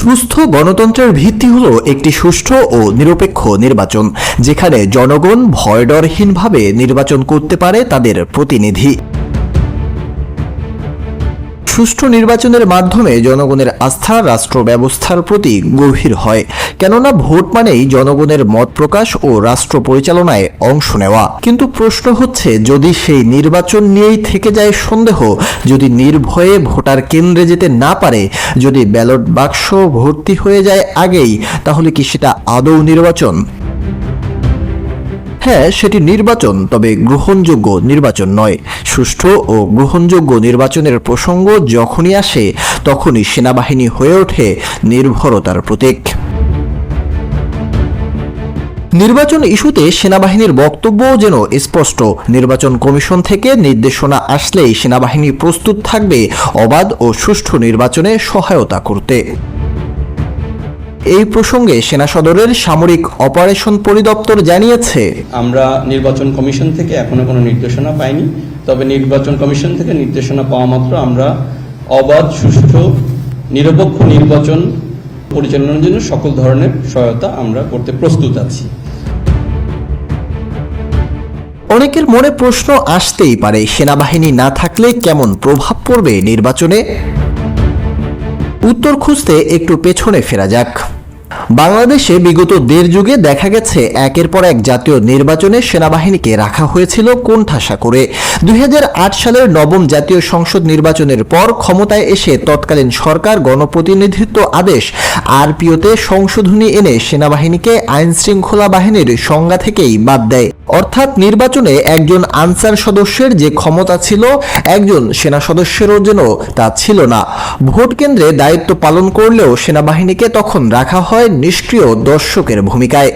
সুস্থ গণতন্ত্রের ভিত্তি হল একটি সুষ্ঠু ও নিরপেক্ষ নির্বাচন, যেখানে জনগণ ভয়ডরহীনভাবে নির্বাচন করতে পারে তাদের প্রতিনিধি। সুষ্ঠু নির্বাচনের মাধ্যমে জনগণের আস্থা রাষ্ট্র ব্যবস্থার প্রতি গভীর হয়। কেননা ভোট মানেই জনগণের মত প্রকাশ ও রাষ্ট্র পরিচালনায় অংশ নেওয়া। কিন্তু প্রশ্ন হচ্ছে, যদি সেই নির্বাচন নিয়েই থেকে যায় সন্দেহ, যদি নির্ভয়ে ভোটার কেন্দ্রে যেতে না পারে, যদি ব্যালট বাক্স ভর্তি হয়ে যায় আগেই, তাহলে কি সেটা আদৌ নির্বাচন? হ্যাঁ সেটি নির্বাচন, তবে গ্রহণযোগ্য নির্বাচন নয়। সুষ্ঠু ও গ্রহণযোগ্য নির্বাচনের প্রসঙ্গ যখনই আসে, তখনই সেনাবাহিনী হয়ে ওঠে নির্ভরতার প্রতীক। নির্বাচন ইস্যুতে সেনাবাহিনীর বক্তব্যও যেন স্পষ্ট। নির্বাচন কমিশন থেকে নির্দেশনা আসলেই সেনাবাহিনী প্রস্তুত থাকবে অবাধ ও সুষ্ঠু নির্বাচনে সহায়তা করতে। এই প্রসঙ্গে সেনা সদরের সামরিক অপারেশন পরিদপ্তর জানিয়েছে। আমরা নির্বাচন কমিশন থেকে এখনও কোনো নির্দেশনা পাইনি তবে নির্বাচন কমিশন থেকে নির্দেশনা পাওয়া মাত্র আমরা অবাধ সুষ্ঠু নিরপেক্ষ নির্বাচন পরিচালনার জন্য সকল ধরনের সহায়তা আমরা করতে প্রস্তুত আছি। অনেকের মনে প্রশ্ন আসতেই পারে সেনাবাহিনী না থাকলে কেমন প্রভাব পড়বে নির্বাচনে? উত্তর খুঁজতে একটু পেছনে ফেরা যাক। বাংলাদেশে বিগত দেড় যুগে দেখা গেছে একের পর এক জাতীয় নির্বাচনে সেনাবাহিনীকে রাখা হয়েছিল কোণঠাসা করে। দুই হাজার আট সালের নবম জাতীয় সংসদ নির্বাচনের পর ক্ষমতায় এসে তৎকালীন সরকার গণপ্রতিনিধিত্ব আদেশ আরপিওতে সংশোধনী এনে সেনাবাহিনীকে আইন শৃঙ্খলা বাহিনীর সংজ্ঞা থেকেই বাদ দেয়। অর্থাৎ নির্বাচনে একজন আনসার সদস্যের যে ক্ষমতা ছিল, একজন সেনা সদস্যেরও যেন তা ছিল না। ভোট কেন্দ্রে দায়িত্ব পালন করলেও সেনাবাহিনীকে তখন রাখা হয় নিষ্ক্রিয় দর্শকের ভূমিকায়।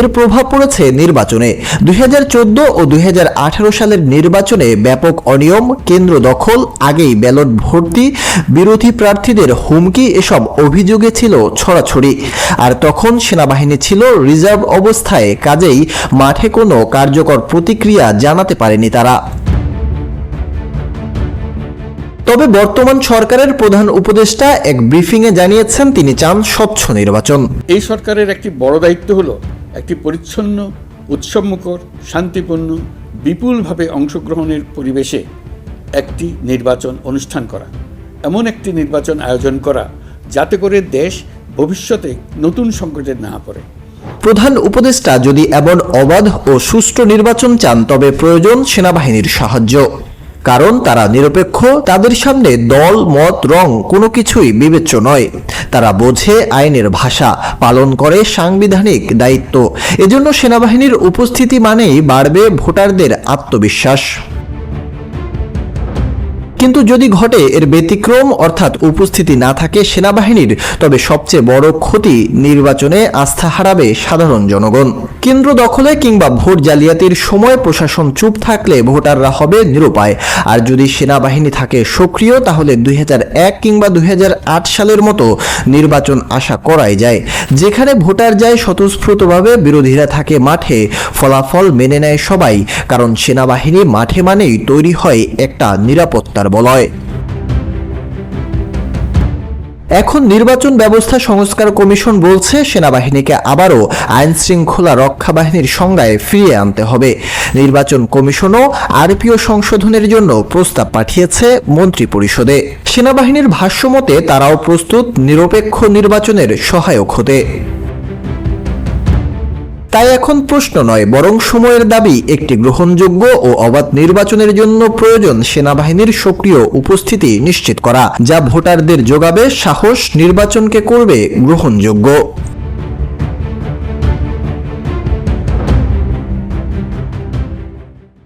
এর প্রভাব পড়েছে নির্বাচনে। দুই হাজার চোদ্দ ও দুই হাজার আঠারো সালের নির্বাচনে ব্যাপক অনিয়ম, কেন্দ্র দখল, আগেই ব্যালট ভর্তি, বিরোধী প্রার্থীদের হুমকি, এসব অভিযোগে ছিল ছড়াছড়ি। আর তখন সেনাবাহিনী ছিল রিজার্ভ অবস্থায়, কাজেই মাঠে কোনো কার্যকর প্রতিক্রিয়া জানাতে পারেনি তারা। তবে বর্তমান সরকারের প্রধান উপদেষ্টা এক ব্রিফিংয়ে জানিয়েছেন তিনি চান স্বচ্ছ নির্বাচন। এই সরকারের একটি বড় দায়িত্ব হলো একটি পরিচ্ছন্ন উৎসবমুখর শান্তিপূর্ণ বিপুলভাবে অংশগ্রহণের পরিবেশে একটি নির্বাচন অনুষ্ঠান করা এমন একটি নির্বাচন আয়োজন করা যাতে করে দেশ ভবিষ্যতে নতুন সংকটে না পড়ে। প্রধান উপদেষ্টা যদি এমন অবাধ ও সুষ্ঠু নির্বাচন চান তবে প্রয়োজন সেনাবাহিনীর সাহায্য। কারণ তারা নিরপেক্ষ, তাদের সামনে দল, মত, রং কোনো কিছুই বিবেচ্য নয়। তারা বোঝে আইনের ভাষা, পালন করে সাংবিধানিক দায়িত্ব। এজন্য সেনাবাহিনীর উপস্থিতি মানেই বাড়বে ভোটারদের আত্মবিশ্বাস। কিন্তু যদি ঘটে, এর ব্যতিক্রম অর্থাৎ উপস্থিতি না থাকে সেনাবাহিনীর, তবে সবচেয়ে বড় ক্ষতি নির্বাচনে আস্থা হারাবে সাধারণ জনগণ। কেন্দ্র দখলে কিংবা ভোট জালিয়াতির সময় প্রশাসন চুপ থাকলে ভোটাররা হবে নিরুপায়। আর যদি সেনাবাহিনী থাকে সক্রিয়, তাহলে দুই হাজার এক কিংবা দুই হাজার আট সালের মতো নির্বাচন আশা করাই যায়। যেখানে ভোটার যায় স্বতঃস্ফূর্তভাবে, বিরোধীরা থাকে মাঠে। ফলাফল মেনে নেয় সবাই, কারণ সেনাবাহিনী মাঠে মানেই তৈরি হয় একটা নিরাপত্তার বলয় এখন নির্বাচন ব্যবস্থা সংস্কার কমিশন বলছে, সেনাবাহিনীকে আবারও আইন শৃঙ্খলা রক্ষা বাহিনীর সংজ্ঞায় ফিরিয়ে আনতে হবে। নির্বাচন কমিশনও আরপিও সংশোধনের জন্য প্রস্তাব পাঠিয়েছে মন্ত্রী পরিষদে সেনাবাহিনীর ভাষ্যমতে তারাও প্রস্তুত নিরপেক্ষ নির্বাচনের সহায়ক হতে। তাই এখন প্রশ্ন নয়, বরং সময়ের দাবি, একটি গ্রহণযোগ্য ও অবাধ নির্বাচনের জন্য প্রয়োজন সেনাবাহিনীর সক্রিয় উপস্থিতি নিশ্চিত করা, যা ভোটারদের যোগাবে সাহস নির্বাচনকে করবে গ্রহণযোগ্য।